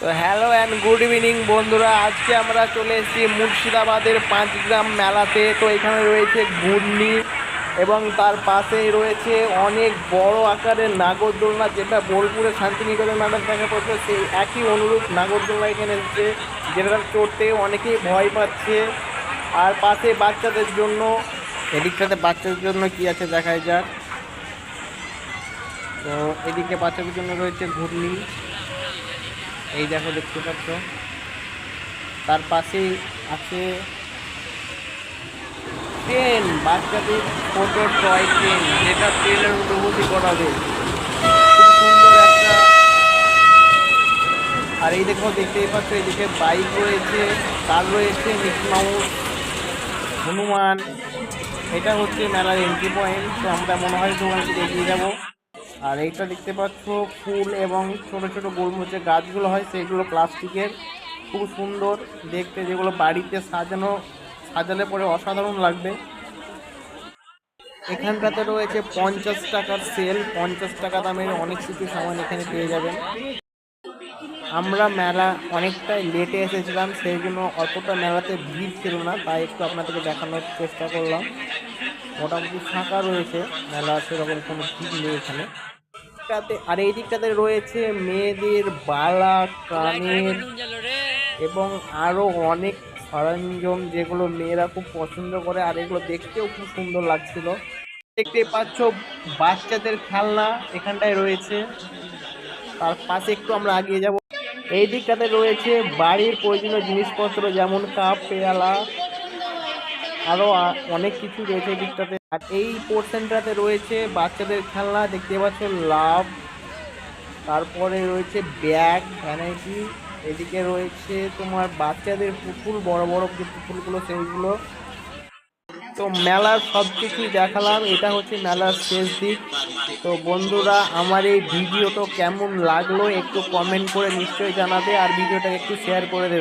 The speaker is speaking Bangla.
তো হ্যালো অ্যান্ড গুড ইভিনিং বন্ধুরা, আজকে আমরা চলে এসেছি মুর্শিদাবাদের পাঁচ গ্রাম মেলাতে। তো এখানে রয়েছে ঘূর্ণি এবং তার পাশেই রয়েছে অনেক বড় আকারের নাগরদোলনা, যেটা বোলপুরে শান্তিনিকেতন মেলার দেখা পড়ছে সেই একই অনুরূপ নাগরদোলনা এখানে এসেছে যেটা চড়তে অনেকেই ভয় পাচ্ছে। আর পাশে বাচ্চাদের জন্য এদিকটাতে বাচ্চাদের জন্য কি আছে দেখাই যাক। তো এদিকে বাচ্চাদের জন্য রয়েছে ঘূর্ণি। এই দেখো দেখতে পাচ্ছ। তার পাশেই আছে ট্রেন বাচ্চাদের ছোট টয় ট্রেন যেটা ট্রেনের অনুভূতি করাবে আর এই দেখো, দেখতেই পাচ্ছ, এদিকে বাইক রয়েছে কার রয়েছে মিকি মাউস হনুমান। এটা হচ্ছে মেলার এন্ট্রি পয়েন্ট তো আমরা মনে হয় থেকে এগিয়ে যাব আর এইটা দেখতে পাচ্ছ, ফুল এবং ছোট ছোট গোলমরিচের গাছগুলো হয় সেগুলো প্লাস্টিকের। খুব সুন্দর দেখতে, যেগুলো বাড়িতে সাজানো, সাজালে পরে অসাধারণ লাগবে। এখানটাতে রয়েছে পঞ্চাশ টাকার সেল, পঞ্চাশ টাকা দামের অনেক কিছু সামান এখানে পেয়ে যাবেন। আমরা মেলা অনেকটাই লেটে এসেছিলাম, সেই জন্য অতটা মেলাতে ভিড় ছিল না, তাই একটু আপনাদেরকে দেখানোর চেষ্টা করলাম। মোটামুটি ফাঁকা রয়েছে। মেলা সেরকম কোনো ভিড় নেই এখানে। আর এই দিকটাতে রয়েছে মেয়েদের বালা, কানের এবং আরও অনেক সরঞ্জাম যেগুলো মেয়েরা খুব পছন্দ করে আর এগুলো দেখতেও খুব সুন্দর লাগছিল। দেখতে পাচ্ছ বাচ্চাদের খেলনা এখানটায় রয়েছে। তার পাশে একটু আমরা আগিয়ে যাব। এই দিকটাতে রয়েছে বাড়ির প্রয়োজনীয় জিনিসপত্র যেমন কাপ, পেয়ালা আরও অনেক কিছু রয়েছে দিকটাতে। আর এই পোর্শনটাতে রয়েছে বাচ্চাদের খেলনা, দেখতে পাচ্ছ, লাভ। তারপরে রয়েছে ব্যাগ ভ্যানাইটি এদিকে রয়েছে তোমার বাচ্চাদের পুতুল, বড় বড় যে পুতুলগুলো, সেইগুলো। তো মেলার সব কিছুই দেখালাম। এটা হচ্ছে মেলার শেষ দিক। তো বন্ধুরা, আমার এই ভিডিওটা কেমন লাগল, একটু কমেন্ট করে নিশ্চয়ই জানাবে। আর ভিডিওটা একটু শেয়ার করে দেবে।